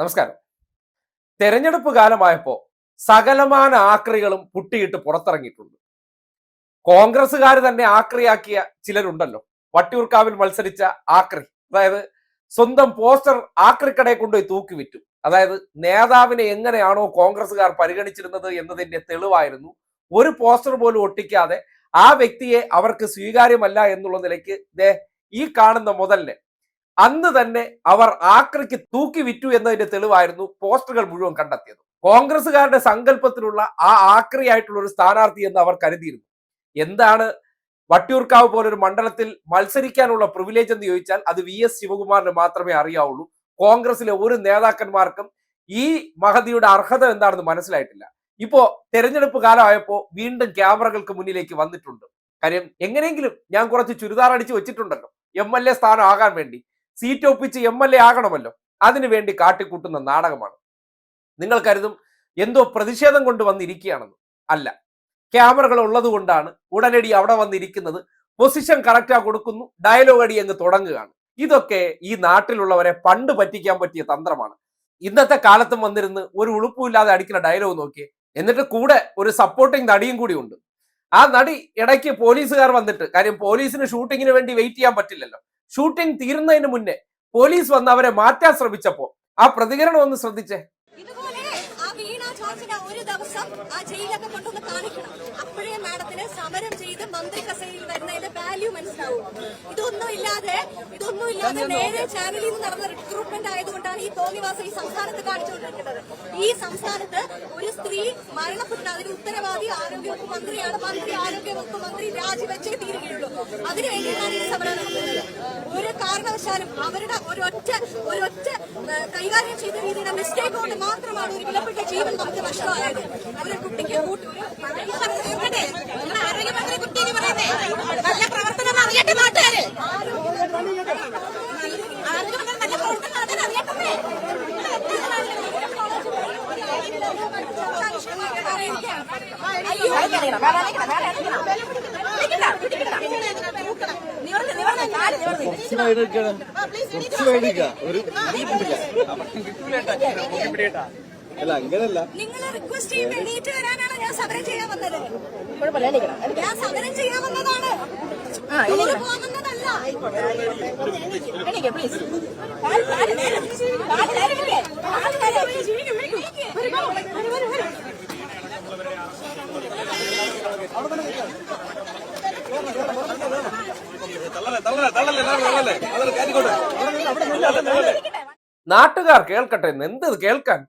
നമസ്കാരം. തെരഞ്ഞെടുപ്പ് കാലമായപ്പോ സകലമാന ആക്രികളും പുട്ടിയിട്ട് പുറത്തിറങ്ങിയിട്ടുണ്ട്. കോൺഗ്രസ്സുകാർ തന്നെ ആക്രിയാക്കിയ ചിലരുണ്ടല്ലോ. വട്ടിയൂർക്കാവിൽ മത്സരിച്ച ആക്രി അതായത് സ്വന്തം പോസ്റ്റർ ആക്രിക്കടയെ കൊണ്ടുപോയി തൂക്കി വിറ്റു. അതായത് നേതാവിനെ എങ്ങനെയാണോ കോൺഗ്രസ്സുകാർ പരിഗണിച്ചിരുന്നത് എന്നതിന്റെ തെളിവായിരുന്നു. ഒരു പോസ്റ്റർ പോലും ഒട്ടിക്കാതെ ആ വ്യക്തിയെ അവർക്ക് സ്വീകാര്യമല്ല എന്നുള്ള നിലയ്ക്ക് ദേ ഈ കാണുന്ന മുതലിനെ അന്ന് തന്നെ അവർ ആക്രിക്ക് തൂക്കി വിറ്റു എന്നതിന്റെ തെളിവായിരുന്നു പോസ്റ്ററുകൾ മുഴുവൻ കണ്ടെത്തിയത്. കോൺഗ്രസുകാരുടെ സങ്കല്പത്തിലുള്ള ആ ആക്രിയായിട്ടുള്ള ഒരു സ്ഥാനാർത്ഥി എന്ന് അവർ കരുതിയിരുന്നു. എന്താണ് വട്ടിയൂർക്കാവ് പോലൊരു മണ്ഡലത്തിൽ മത്സരിക്കാനുള്ള പ്രിവിലേജ് എന്ന് ചോദിച്ചാൽ അത് വി എസ് ശിവകുമാറിന് മാത്രമേ അറിയാവുള്ളൂ. കോൺഗ്രസിലെ ഒരു നേതാക്കന്മാർക്കും ഈ മഹതിയുടെ അർഹത എന്താണെന്ന് മനസ്സിലായിട്ടില്ല. ഇപ്പോ തെരഞ്ഞെടുപ്പ് കാലമായപ്പോ വീണ്ടും ക്യാമറകൾക്ക് മുന്നിലേക്ക് വന്നിട്ടുണ്ട്. കാര്യം എങ്ങനെയെങ്കിലും ഞാൻ കുറച്ച് ചുരിദാർ അടിച്ച് വെച്ചിട്ടുണ്ടല്ലോ. എം എൽ എ സ്ഥാനം ആകാൻ വേണ്ടി. സീറ്റ് ഒപ്പിച്ച് എം എൽ എ ആകണമല്ലോ. അതിനുവേണ്ടി കാട്ടിക്കൂട്ടുന്ന നാടകമാണ്. നിങ്ങൾ കരുതും എന്തോ പ്രതിഷേധം കൊണ്ട് വന്നിരിക്കുകയാണെന്ന്? അല്ല. ക്യാമറകൾ ഉള്ളത് കൊണ്ടാണ് ഉടനടി അവിടെ വന്നിരിക്കുന്നത്. പൊസിഷൻ കറക്റ്റാ കൊടുക്കുന്നു. ഡയലോഗ് അടി അങ്ങ് തുടങ്ങുകയാണ്. ഇതൊക്കെ ഈ നാട്ടിലുള്ളവരെ പണ്ട് പറ്റിക്കാൻ പറ്റിയ തന്ത്രമാണ്. ഇന്നത്തെ കാലത്തും വന്നിരുന്ന് ഒരു ഉളുപ്പുമില്ലാതെ അടിക്കുന്ന ഡയലോഗ് നോക്കിയേ. എന്നിട്ട് കൂടെ ഒരു സപ്പോർട്ടിങ് നടിയും കൂടി ഉണ്ട്. ആ നടി ഇടയ്ക്ക് പോലീസുകാർ വന്നിട്ട് കാര്യം പോലീസിന് ഷൂട്ടിങ്ങിന് വേണ്ടി വെയിറ്റ് ചെയ്യാൻ പറ്റില്ലല്ലോ. ഷൂട്ടിംഗ് തീരുന്നതിന് മുന്നേ പോലീസ് വന്ന് അവരെ മാറ്റാൻ ശ്രമിച്ചപ്പോ ആ പ്രതികരണം ഒന്ന് ശ്രദ്ധിച്ചേ. ഇതുപോലെ ആ വീണ ജോർജിനെ ഒരു ദിവസം ആ ജയിലൊക്കെ കൊണ്ടൊന്ന് കാണിക്കണം. അപ്പോഴേ മാഡത്തിന് സമരം ചെയ്ത് മന്ത്രി കസേരയിൽ വരുന്നതിന്റെ വാല്യൂ മനസ്സിലാവും. ഇതൊന്നും ഇല്ലാതെ ഇതൊന്നും ഇല്ലാതെ നേരെ ചാനലിൽ നിന്ന് നടന്ന റിക്രൂട്ട്മെന്റ് ആയതുകൊണ്ടാണ് ഈ തോന്നിവാസം ഈ സംസ്ഥാനത്ത് കാണിച്ചുകൊണ്ടിരിക്കുന്നത്. ഈ സംസ്ഥാനത്ത് ഒരു സ്ത്രീ മരണപ്പെട്ട അതിന് ഉത്തരവാദി ആരോഗ്യവകുപ്പ് മന്ത്രിയാണ്. മന്ത്രി ആരോഗ്യവകുപ്പ് മന്ത്രി രാജിവെച്ചേ തീരുകയുള്ളൂ. അതിനുവേണ്ടിയിട്ടാണ് ഈ സമരം നടത്തുന്നത് ഒരു കാരണവശാലും അവരുടെ ഒരൊറ്റ ഒരൊറ്റ കൈകാര്യം ചെയ്ത രീതിയുടെ മിസ്റ്റേക്ക് കൊണ്ട് മാത്രമാണ് ഒരു വിലപ്പെട്ട ജീവൻ നമുക്ക് നഷ്ടമായത്. അവരെ കുട്ടിക്ക് നല്ല പ്രവർത്തനം അറിയട്ടെ നാട്ടുകാര്. നല്ല പ്രവർത്തനം അറിയട്ടെ. കുറച്ച് സൈഡ് എടുക്കണം കുറച്ച് സൈഡ് എടുക്കാം ഒരു അല്ല അങ്ങനല്ല. നിങ്ങൾ റിക്വസ്റ്റ് ചെയ്യുമ്പോൾ എണീറ്റ് വരാനാണ് ഞാൻ സമരം ചെയ്യാൻ വന്നത്. ഞാൻ സമരം ചെയ്യാൻ വന്നതാണ്. പോകുന്നതല്ല പോകാൻ നാട്ടുകാർ കേൾക്കട്ടെ എന്ത് കേൾക്കാൻ?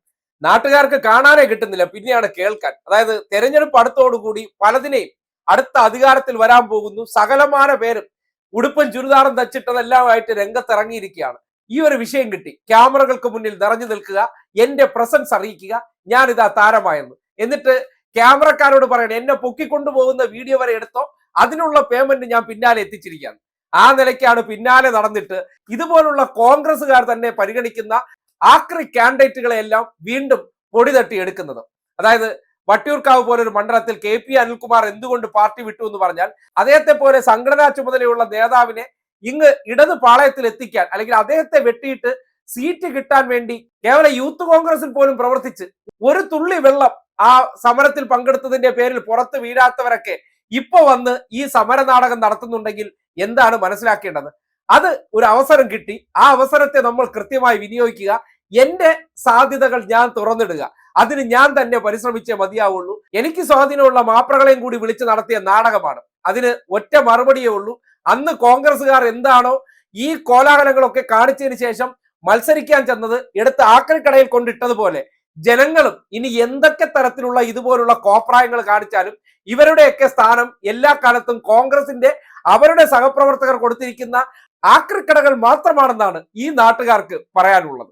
നാട്ടുകാർക്ക് കാണാനേ കിട്ടുന്നില്ല പിന്നെയാണ് കേൾക്കാൻ. അതായത് തെരഞ്ഞെടുപ്പ് അടുത്തോടുകൂടി പലതിനെയും അടുത്ത അധികാരത്തിൽ വരാൻ പോകുന്നു. സകലമായ പേരും ഉടുപ്പൻ ചുരിദാറും തച്ചിട്ടതെല്ലാമായിട്ട് രംഗത്തിറങ്ങിയിരിക്കുകയാണ്. ഈ ഒരു വിഷയം കിട്ടി. ക്യാമറകൾക്ക് മുന്നിൽ നിറഞ്ഞു നിൽക്കുക എന്റെ പ്രസൻസ് അറിയിക്കുക ഞാനിതാ താരമായെന്ന്. എന്നിട്ട് ക്യാമറക്കാരോട് പറയണം എന്നെ പൊക്കിക്കൊണ്ടുപോകുന്ന വീഡിയോ വരെ എടുത്തോ അതിനുള്ള പേയ്മെന്റ് ഞാൻ പിന്നാലെ എത്തിച്ചിരിക്കുകയാണ്. ആ നിലയ്ക്കാണ് പിന്നാലെ നടന്നിട്ട് ഇതുപോലുള്ള കോൺഗ്രസ്സുകാർ തന്നെ പരിഗണിക്കുന്ന ആക്രി കാൻഡിഡേറ്റുകളെ എല്ലാം വീണ്ടും പൊടി തട്ടി എടുക്കുന്നത്. അതായത് വട്ടിയൂർക്കാവ് പോലെ ഒരു മണ്ഡലത്തിൽ കെ പി അനിൽകുമാർ എന്തുകൊണ്ട് പാർട്ടി വിട്ടു എന്ന് പറഞ്ഞാൽ അദ്ദേഹത്തെ പോലെ സംഘടനാ ചുമതലയുള്ള നേതാവിനെ ഇങ്ങ് ഇടത് പാളയത്തിൽ എത്തിക്കാൻ അല്ലെങ്കിൽ അദ്ദേഹത്തെ വെട്ടിയിട്ട് സീറ്റ് കിട്ടാൻ വേണ്ടി കേവല യൂത്ത് കോൺഗ്രസിൽ പോലും പ്രവർത്തിച്ച് ഒരു തുള്ളി വെള്ളം ആ സമരത്തിൽ പങ്കെടുത്തതിന്റെ പേരിൽ പുറത്ത് വീഴാത്തവരൊക്കെ ഇപ്പൊ വന്ന് ഈ സമര നാടകം നടത്തുന്നുണ്ടെങ്കിൽ എന്താണ് മനസ്സിലാക്കേണ്ടത്? അത് ഒരു അവസരം കിട്ടി. ആ അവസരത്തെ നമ്മൾ കൃത്യമായി വിനിയോഗിക്കുക. എന്റെ സാധ്യതകൾ ഞാൻ തുറന്നിടുക. അതിന് ഞാൻ തന്നെ പരിശ്രമിച്ചേ മതിയാവുള്ളൂ. എനിക്ക് സ്വാധീനമുള്ള മാപ്രകളെയും കൂടി വിളിച്ചു നടത്തിയ നാടകമാണ്. അതിന് ഒറ്റ മറുപടിയേ ഉള്ളൂ. അന്ന് കോൺഗ്രസ്സുകാർ എന്താണോ ഈ കോലാഹലങ്ങളൊക്കെ കാണിച്ചതിന് ശേഷം മത്സരിക്കാൻ ചെന്നത് എടുത്ത് ആക്രിക്കടയിൽ കൊണ്ടിട്ടതുപോലെ ജനങ്ങളും ഇനി എന്തൊക്കെ തരത്തിലുള്ള ഇതുപോലുള്ള കോപ്രായങ്ങൾ കാണിച്ചാലും ഇവരുടെയൊക്കെ സ്ഥാനം എല്ലാ കാലത്തും കോൺഗ്രസിന്റെ അവരുടെ സഹപ്രവർത്തകർ കൊടുത്തിരിക്കുന്ന ആക്രിക്കടകൾ മാത്രമാണെന്നാണ് ഈ നാട്ടുകാർക്ക് പറയാനുള്ളത്.